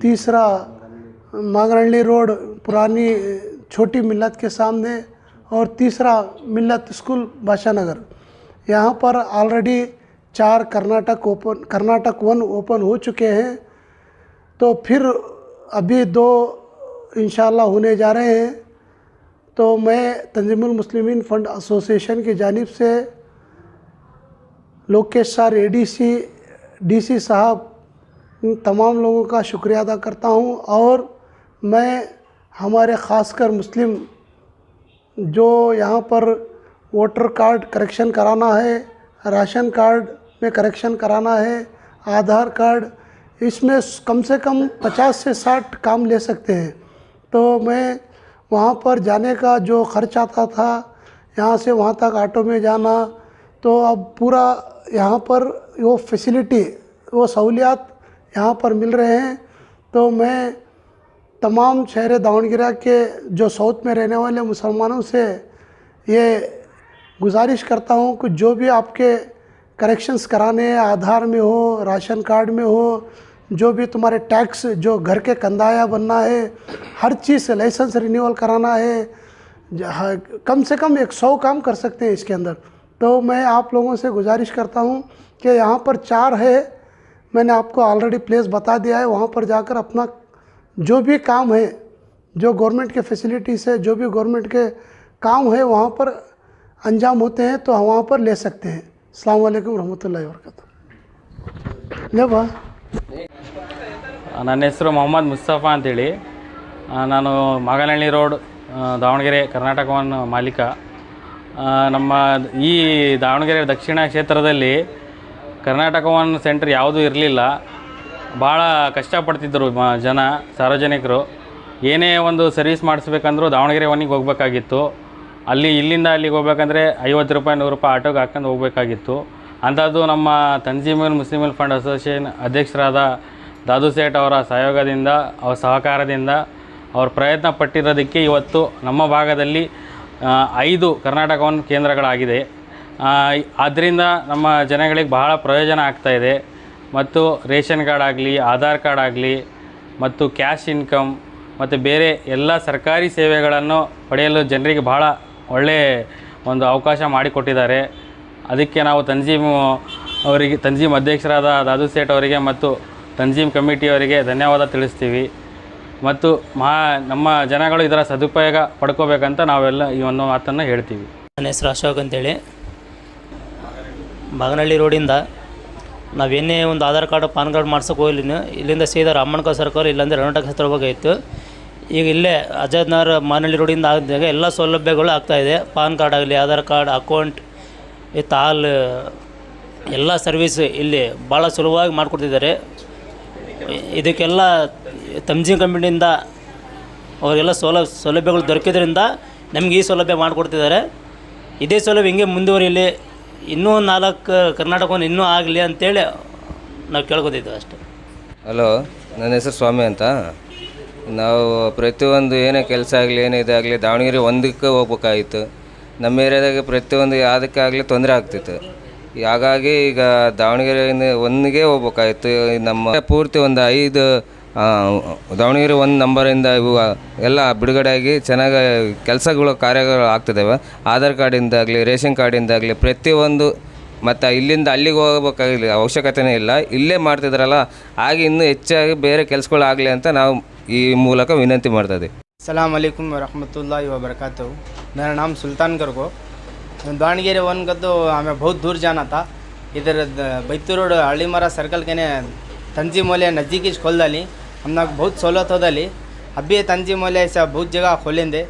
तीसरा मांगरली रोड, पुरानी, छोटी मिल्लत के सामने और तीसरा, मिल्लत स्कूल बादशाह नगर यहाँ पर ऑलरेडी चार Karnataka open Karnataka one open हो चुके हैं। तो फिर अभी दो इंशाल्लाह होने जा रहे हैं। तो मैं तंजीमुल मुस्लिमीन फ़ंड एसोसिएशन की जानिब से Lokesh sir A D C D C साहब तमाम लोगों का शुक्रिया अदा करता हूँ और मैं हमारे ख़ासकर मुस्लिम जो यहाँ पर वोटर कार्ड करेक्शन कराना है, राशन कार्ड में करेक्शन कराना है, आधार कार्ड, इसमें कम से कम 50 से 60 काम ले सकते हैं। तो मैं वहाँ पर जाने का जो खर्च आता था, यहाँ से वहाँ तक ऑटो में जाना तो अब पूरा यहाँ पर वो फैसिलिटी, वो सहूलियात यहाँ पर मिल रहे हैं तो मैं तमाम शहर दावणगिरा के जो साउथ में रहने वाले मुसलमानों से ये गुजारिश करता हूँ कि जो भी आपके करेक्शंस कराने हैं, आधार में हो, राशन कार्ड में हो, जो भी तुम्हारे टैक्स जो घर के कंदाया बनना है, हर चीज़ से लाइसेंस रिन्यूअल कराना है कम से कम एक सौ काम कर सकते हैं इसके अंदर। तो मैं आप लोगों से गुजारिश करता हूँ कि यहाँ पर चार है मैंने आपको ऑलरेडी प्लेस बता दिया है वहाँ पर जाकर अपना जो भी काम है जो गवर्नमेंट के फैसिलिटीज़ है जो भी गवर्नमेंट के काम है वहाँ पर अंजाम होते हैं तो हम वहाँ पर ले सकते हैं अस्सलाम वालेकुम रहमतुल्लाहि वरकत ले बा ನನ್ನ ಹೆಸರು ಮೊಹಮ್ಮದ್ ಮುಸ್ತಫಾ ಅಂತೇಳಿ ಆ, ನಾನು ಮಾಗನಹಳ್ಳಿ ರೋಡ್ ಆ, ದಾವಣಗೆರೆ ಕರ್ನಾಟಕವನ್ನು ಮಾಲೀಕ ಆ, ನಮ್ಮ ಈ ದಾವಣಗೆರೆ ದಕ್ಷಿಣ ಕ್ಷೇತ್ರದಲ್ಲಿ ಕರ್ನಾಟಕ ಒನ್ ಸೆಂಟರ್ ಯಾವುದೂ ಇರಲಿಲ್ಲ. ಭಾಳ ಕಷ್ಟಪಡ್ತಿದ್ದರು ಮ, ಜನ, ಸಾರ್ವಜನಿಕರು. ಏನೇ ಒಂದು ಸರ್ವಿಸ್ ಮಾಡಿಸ್ಬೇಕಂದ್ರೂ ದಾವಣಗೆರೆ ಒನಿಗೆ ಹೋಗ್ಬೇಕಾಗಿತ್ತು. ಅಲ್ಲಿ ಇಲ್ಲಿಂದ ಅಲ್ಲಿಗೆ ಹೋಗ್ಬೇಕಂದ್ರೆ ಐವತ್ತು ರೂಪಾಯಿ, ನೂರು ರೂಪಾಯಿ ಆಟೋಗೆ ಹಾಕೊಂಡು ಹೋಗಬೇಕಾಗಿತ್ತು. ಅಂಥದ್ದು ನಮ್ಮ ತಂಜೀಮುಲ್ ಮುಸ್ಲಿಮಿಲ್ ಫಂಡ್ ಅಸೋಸಿಯೇಷನ್ ಅಧ್ಯಕ್ಷರಾದ ದಾದು ಸೇಠ್ ಅವರ ಸಹಯೋಗದಿಂದ, ಅವರ ಸಹಕಾರದಿಂದ ಅವ್ರ ಪ್ರಯತ್ನ ಪಟ್ಟಿರೋದಕ್ಕೆ ಇವತ್ತು ನಮ್ಮ ಭಾಗದಲ್ಲಿ ಐದು ಕರ್ನಾಟಕ ಒನ್ ಕೇಂದ್ರಗಳಾಗಿದೆ. ಆದ್ದರಿಂದ ನಮ್ಮ ಜನಗಳಿಗೆ ಬಹಳ ಪ್ರಯೋಜನ ಆಗ್ತಾಯಿದೆ ಮತ್ತು ರೇಷನ್ ಕಾರ್ಡ್ ಆಗಲಿ, ಆಧಾರ್ ಕಾರ್ಡ್ ಆಗಲಿ, ಮತ್ತು ಕ್ಯಾಶ್ ಇನ್ಕಮ್, ಮತ್ತು ಬೇರೆ ಎಲ್ಲ ಸರ್ಕಾರಿ ಸೇವೆಗಳನ್ನು ಪಡೆಯಲು ಜನರಿಗೆ ಬಹಳ ಒಳ್ಳೆಯ ಒಂದು ಅವಕಾಶ ಮಾಡಿಕೊಟ್ಟಿದ್ದಾರೆ. ಅದಕ್ಕೆ ನಾವು ತಂಜೀಮು ಅವರಿಗೆ ತಂಜೀಮ್ ಅಧ್ಯಕ್ಷರಾದ ದಾದು ಸೇಠ್ ಅವರಿಗೆ ಮತ್ತು ತಂಜೀಮ್ ಕಮಿಟಿಯವರಿಗೆ ಧನ್ಯವಾದ ತಿಳಿಸ್ತೀವಿ. ಮತ್ತು ಮಹಾ, ನಮ್ಮ ಜನಗಳು ಇದರ ಸದುಪಯೋಗ ಪಡ್ಕೋಬೇಕಂತ ನಾವೆಲ್ಲ ಈ ಒಂದು ಮಾತನ್ನು ಹೇಳ್ತೀವಿ. ನನ್ನ ಹೆಸರು ಅಶೋಕ್ ಅಂತೇಳಿ. ಬಾಗನಹಳ್ಳಿ ರೋಡಿಂದ ನಾವೇನೇ ಒಂದು ಆಧಾರ್ ಕಾರ್ಡ್, ಪಾನ್ ಕಾರ್ಡ್ ಮಾಡ್ಸೋಕೆ ಹೋಗ್ಲಿನ ಇಲ್ಲಿಂದ ಸೀದಾ ರಾಮಣ್ಕ ಸರ್ಕಲ್, ಇಲ್ಲಾಂದರೆ ರಣಟಕ ಹತ್ರ ಹೋಗೋಯಿತ್ತು ಈಗ ಇಲ್ಲೇ ಅಜಾದ್ ಮಾನಹಳ್ಳಿ ರೋಡಿಂದ ಆಗಿದ್ದಾಗ ಎಲ್ಲ ಸೌಲಭ್ಯಗಳು ಆಗ್ತಾಯಿದೆ ಪಾನ್ ಕಾರ್ಡ್ ಆಗಲಿ, Aadhaar card, account with all ಎಲ್ಲ ಸರ್ವಿಸ್ ಇಲ್ಲಿ ಭಾಳ ಸುಲಭವಾಗಿ ಮಾಡಿಕೊಡ್ತಿದ್ದಾರೆ. ಇದಕ್ಕೆಲ್ಲ ತಮ್ಜಿಂಗ್ ಕಂಪನಿಯಿಂದ ಅವರೆಲ್ಲ ಸೌಲಭ್ಯ ಸೌಲಭ್ಯಗಳು ದೊರಕಿದ್ರಿಂದ ನಮಗೆ ಈ ಸೌಲಭ್ಯ ಮಾಡಿಕೊಡ್ತಿದ್ದಾರೆ. ಇದೇ ಸೌಲಭ್ಯ ಹಿಂಗೆ ಮುಂದುವರಿಲಿ. ಇನ್ನೂ ನಾಲ್ಕು ಕರ್ನಾಟಕವನ್ನು ಇನ್ನೂ ಆಗಲಿ ಅಂತೇಳಿ ನಾವು ಕೇಳ್ಕೊತಿದ್ದೇವೆ ಅಷ್ಟೇ. ಹಲೋ, ನನ್ನ ಹೆಸರು ಸ್ವಾಮಿ ಅಂತ. ನಾವು ಪ್ರತಿಯೊಂದು ಏನೇ ಕೆಲಸ ಆಗಲಿ, ಏನೇ ಇದಾಗಲಿ ದಾವಣಗೆರೆ ಒಂದಕ್ಕೆ ಹೋಗ್ಬೇಕಾಗಿತ್ತು. ನಮ್ಮ ಏರಿಯಾದಾಗೆ ಪ್ರತಿಯೊಂದು ಯಾವುದಕ್ಕಾಗಲಿ ತೊಂದರೆ ಆಗ್ತಿತ್ತು. ಹಾಗಾಗಿ ಈಗ ದಾವಣಗೆರೆಯಿಂದ ಒಂದಿಗೆ ಹೋಗ್ಬೇಕಾಗಿತ್ತು. ನಮ್ಮ ಪೂರ್ತಿ ಒಂದು ಐದು ದಾವಣಗೆರೆ ಒಂದು ನಂಬರಿಂದ ಇವು ಎಲ್ಲ ಬಿಡುಗಡೆಯಾಗಿ ಚೆನ್ನಾಗಿ ಕೆಲಸಗಳು, ಕಾರ್ಯಗಳು ಆಗ್ತಿದ್ದಾವೆ ಆಧಾರ್ ಕಾರ್ಡಿಂದಾಗಲಿ ರೇಷನ್ ಕಾರ್ಡಿಂದಾಗಲಿ ಪ್ರತಿಯೊಂದು ಮತ್ತು ಇಲ್ಲಿಂದ ಅಲ್ಲಿಗೆ ಹೋಗಬೇಕಾಗಿಲ್ಲ ಅವಶ್ಯಕತೆಯೇ ಇಲ್ಲ. ಇಲ್ಲೇ ಮಾಡ್ತಿದ್ರಲ್ಲ ಹಾಗೆ ಇನ್ನೂ ಹೆಚ್ಚಾಗಿ ಬೇರೆ ಕೆಲಸಗಳಾಗಲಿ ಅಂತ ನಾವು ಈ ಮೂಲಕ ವಿನಂತಿ ಮಾಡ್ತಾ ಇದ್ದೀವಿ. ಸಲಾಮ್ ಅಲೈಕುಮ್ ವರಹಮತುಲ್ಲಾ ಇವ ಬರಕಾತು ನನ್ನ ನಾಮ ಸುಲ್ತಾನ್ ಗರ್ಗು. ದಾವಣಗೆರೆ ಒಂದು ಆಮೇಲೆ ಬಹುತ್ ದೂರ ಜಾನ ತಾ ಇದರ ಬೈತೂರು ರೋಡ್ ಹಳ್ಳಿಮರ ಸರ್ಕಲ್ಗೆ ತಂಜಿ ಮೌಲ್ಯ ನಜೀಕೀಶ್ ಕೊಲ್ದಲ್ಲಿ. तंजीम मोले नज़दीकी खोल डाली हमने बहुत सहूलत हो डाली अभी तंजीम मोले ऐसा बहुत जगह खोलेंगे